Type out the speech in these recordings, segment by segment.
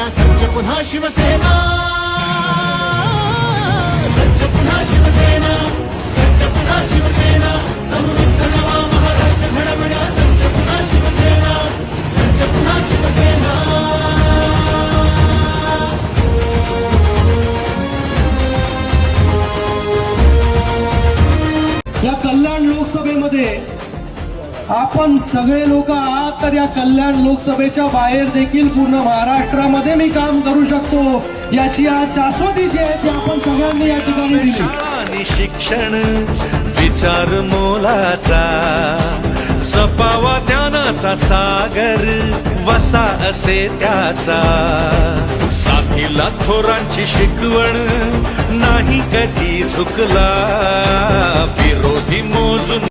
घडामड्या सज्ज पुन्हा शिवसेना. सज्ज पुन्हा शिवसेना सज्ज पुन्हा शिवसेना समृद्ध नवा महाराष्ट्र घडामड्या सज्ज पुन्हा शिवसेना सज्ज पुन्हा शिवसेना. आपण सगळे लोक आहात तर या कल्याण लोकसभेच्या बाहेर देखील पूर्ण महाराष्ट्रामध्ये मी काम करू शकतो. याची आज शाश्वती जी आहे ती आपण सगळ्यांनी या ठिकाणी दिली. आणि शिक्षण विचार मोलाचा सपावा ज्ञानाचा सागर वसा असे त्याचा. साथीला थोरांची शिकवण नाही कधी झुकला विरोधी मोजून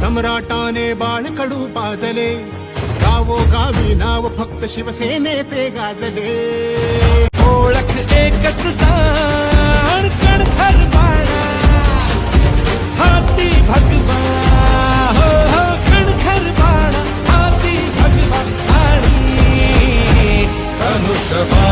सम्राटाने बाळकडू पाजले. गावोगावी नाव फक्त शिवसेनेचे गाजले. ओळख एकच जाण कणथर बाळा. हाती भगवा. हो हो कणखर बाळा. हाती भगवा आणि धनुष्यबा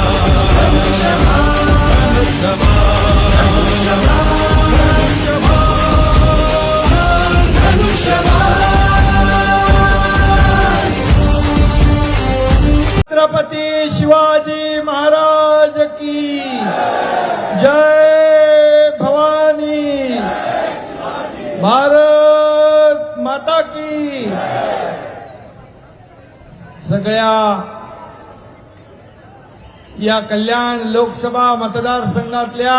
भारत माता की। सगळ्या या कल्याण लोकसभा मतदारसंघातल्या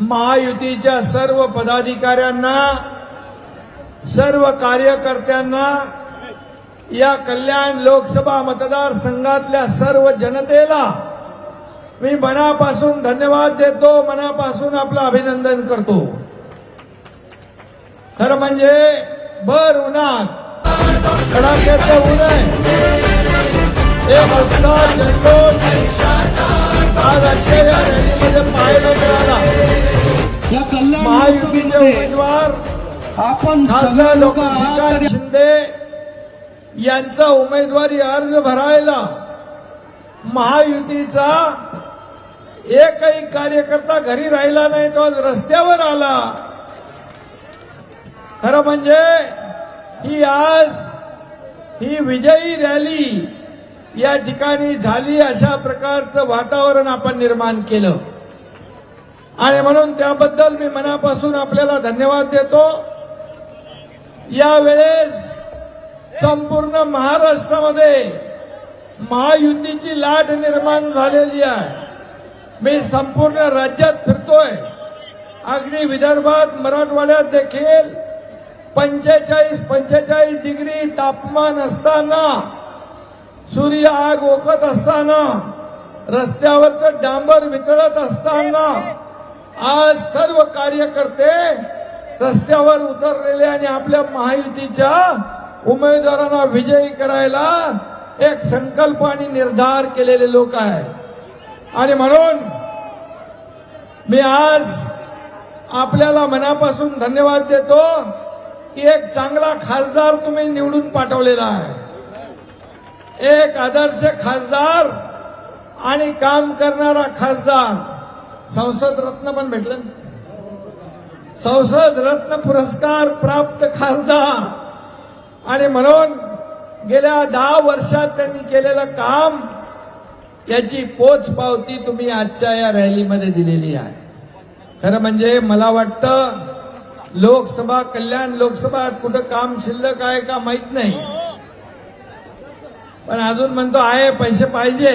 महायुतीच्या सर्व पदाधिकाऱ्यांना सर्व कार्यकर्त्यांना या कल्याण लोकसभा मतदारसंघातल्या सर्व जनतेला मी मनापासून धन्यवाद देतो मनापासून आपलं अभिनंदन करतो. खरं म्हणजे भर उन्हात. कडाक्याचं ऊन आहे. एक उत्साह जल्लोष आज अशा या रॅलीमध्ये पाहायला मिळाला. या कल्याण महायुतीचे उमेदवार आपण खासदार सगळे लोक डॉक्टर आहात श्रीकांत तर शिंदे यांचा उमेदवारी अर्ज भरायला महायुतीचा एकही कार्यकर्ता घरी राहिला नाही तो आज रस्त्यावर आला. खरं म्हणजे ही आज ही विजयी रॅली या ठिकाणी झाली अशा प्रकारचं वातावरण आपण निर्माण केलं. आणि म्हणून त्याबद्दल मी मनापासून आपल्याला धन्यवाद देतो. यावेळेस संपूर्ण महाराष्ट्रामध्ये महायुतीची लाट निर्माण झालेली आहे. मी संपूर्ण राज्यात फिरतोय. अगदी विदर्भात मराठवाड्यात देखील पंचेचाळीस पंचेचाळीस डिग्री तापमान असताना सूर्य आग ओकत असताना रस्त्यावरचं डांबर वितळत असताना आज सर्व कार्यकर्ते रस्त्यावर उतरलेले आणि आपल्या महायुतीच्या उमेदवारांना विजयी करायला एक संकल्प आणि निर्धार केलेले लोक आहेत. आणि म्हणून मी आज आपल्याला मनापासून धन्यवाद देतो की एक चांगला खासदार तुम्ही निवडून पाठवलेला आहे. एक आदर्श खासदार आणि काम करणारा खासदार. संसद रत्न पण भेटलं संसद रत्न पुरस्कार प्राप्त खासदार. आणि म्हणून गेल्या दहा वर्षात त्यांनी केलेलं काम याची पोच पावती तुम्ही आजच्या या रॅलीमध्ये दिलेली आहे. खरं म्हणजे मला वाटतं लोकसभा कल्याण लोकसभा कुठं काम शिल्लक आहे का माहीत नाही. पण अजून म्हणतो आहे पैसे पाहिजे.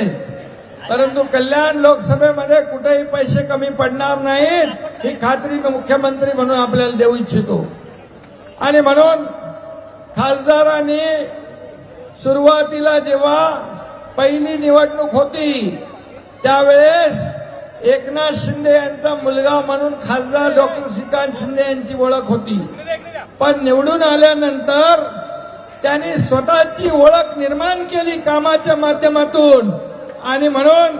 परंतु कल्याण लोकसभेमध्ये कुठेही पैसे कमी पडणार नाहीत ही खात्री मुख्यमंत्री म्हणून आपल्याला देऊ इच्छितो. आणि म्हणून खासदारांनी सुरुवातीला जेव्हा पहिली निवडणूक होती. त्यावेळेस एकनाथ शिंदे यांचा मुलगा म्हणून खासदार डॉक्टर श्रीकांत शिंदे यांची ओळख होती. पण निवडून आल्यानंतर त्यांनी स्वतःची ओळख निर्माण केली कामाच्या माध्यमातून. आणि म्हणून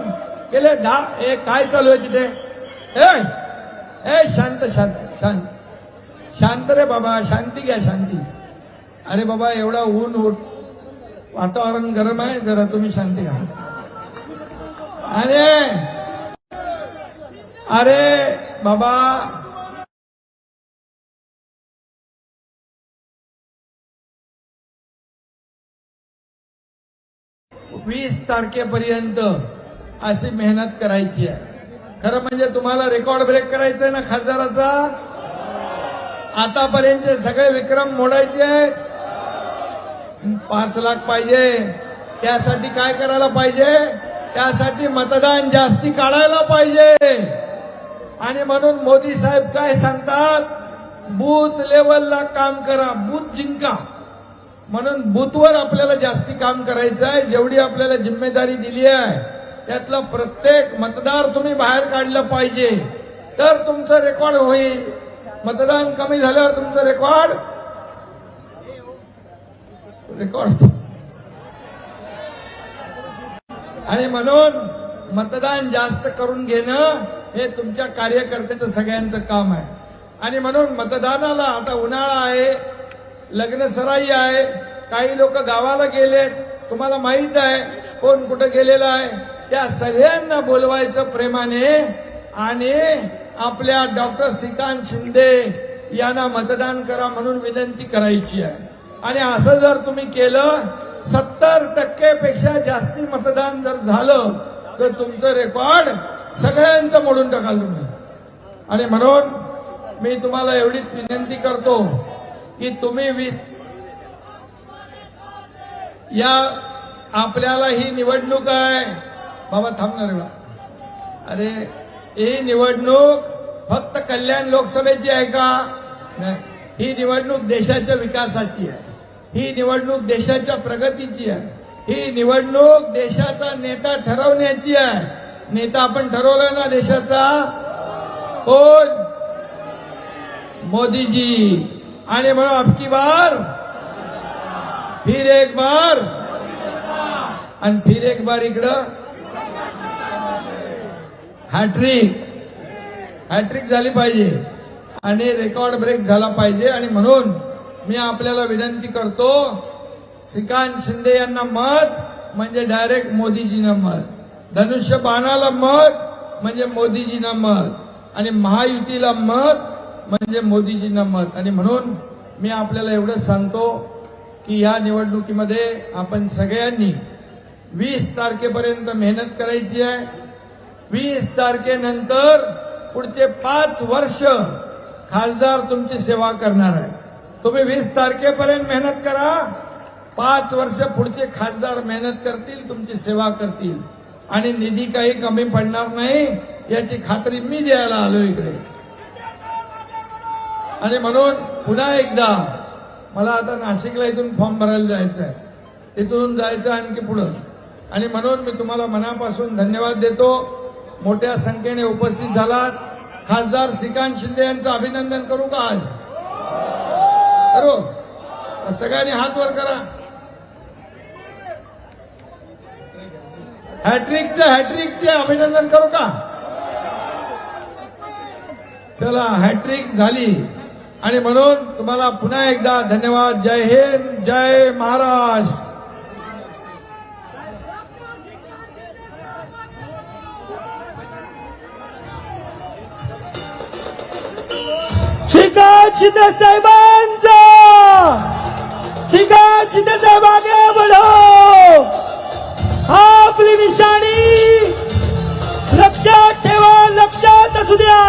गेले दहा हे काय चालू आहे तिथे? ए ए शांत शांत शांत. शांत रे बाबा शांती घ्या शांती. अरे बाबा एवढा ऊन उठ वातावरण गरम आहे जरा तुम्ही शांती घ्या. अरे! अरे बाबा! वीस तारखेपर्यंत अशी मेहनत करायची आहे. खरं म्हणजे तुम्हाला रेकॉर्ड ब्रेक करायचंय आहे ना खासदाराचा? आतापर्यंतचे सगळे विक्रम मोडायचे आहेत. पाच लाख पाहिजे. त्यासाठी काय करायला पाहिजे? त्यासाठी मतदान जास्ती काढायला पाहिजे. आणि म्हणून मोदी साहेब काय सांगतात? बूथ लेवलला काम करा बूथ जिंका. म्हणून बूथवर आपल्याला जास्ती काम करायचं आहे. जेवढी आपल्याला जिम्मेदारी दिली आहे त्यातलं प्रत्येक मतदार तुम्ही बाहेर काढलं पाहिजे. तर तुमचं रेकॉर्ड होईल. मतदान कमी झाल्यावर तुमचं रेकॉर्ड रेकॉर्ड आणि म्हणून मतदान जास्त करून घेणं हे तुमच्या कार्यकर्त्याचं सगळ्यांचं काम आहे. आणि म्हणून मतदानाला आता उन्हाळा आहे लग्न सराई आहे काही लोक गावाला गेलेत तुम्हाला माहीत आहे कोण कुठं गेलेलं आहे त्या सगळ्यांना बोलवायचं प्रेमाने आणि आपल्या डॉक्टर श्रीकांत शिंदे यांना मतदान करा म्हणून विनंती करायची आहे. आणि असं जर तुम्ही केलं सत्तर टक्केपेक्षा जास्ती मतदान जर झालं तर तुमचं रेकॉर्ड सगळ्यांचं मोडून टाकाल तुम्ही. आणि म्हणून मी तुम्हाला एवढीच विनंती करतो की तुम्ही वि- या आपल्याला ही निवडणूक आहे. बाबा थांबणार रे बा अरे ही निवडणूक फक्त कल्याण लोकसभेची आहे का? नाही. ही निवडणूक देशाच्या विकासाची आहे. ही निवडणूक देशाच्या प्रगतीची आहे. ही निवडणूक देशाचा नेता ठरवण्याची आहे. नेता आपण ठरवला ना देशाचा? कोण? मोदीजी. आणि म्हणून अबकी बार? फिर एक बार? आणि फिर एक बार इकडं? हॅट्रिक. हॅट्रिक झाली पाहिजे. आणि रेकॉर्ड ब्रेक झाला पाहिजे. आणि म्हणून मी आपल्याला विनंती करतो श्रीकांत शिंदे यांना मत म्हणजे डायरेक्ट मोदीजींना मत. धनुष्य बाणाला मत म्हणजे मोदीजींना मत. आणि महायुतीला मत म्हणजे मोदीजींना मत. आणि म्हणून मी आपल्याला एवढंच सांगतो की या निवडणुकीमध्ये आपण सगळ्यांनी वीस तारखेपर्यंत मेहनत करायची आहे. वीस तारखेनंतर पुढचे पाच वर्ष खासदार तुमची सेवा करणार आहे तुम्ही वीस तारखेपर्यंत मेहनत करा. पाच वर्ष पुढचे खासदार मेहनत करतील तुमची सेवा करतील. आणि निधी काही कमी पडणार नाही याची खात्री मी द्यायला आलो इकडे. आणि म्हणून पुन्हा एकदा मला आता नाशिकला इथून फॉर्म भरायला जायचं आहे तिथून जायचं आणखी पुढं. आणि म्हणून मी तुम्हाला मनापासून धन्यवाद देतो. मोठ्या संख्येने उपस्थित झालात. खासदार श्रीकांत शिंदे यांचं अभिनंदन करू का आज? करू सगळ्यांनी हात वर करा. हॅट्रिकचं हॅट्रिकचे अभिनंदन करू का? चला हॅट्रिक झाली. आणि म्हणून तुम्हाला पुन्हा एकदा धन्यवाद. जय हिंद जय महाराष्ट्र. शिंदे साहेबांचा. श्रीकांत शिंदे साहेब आगे बढो आपली निशाणी लक्षात ठेवा लक्षात असू द्या.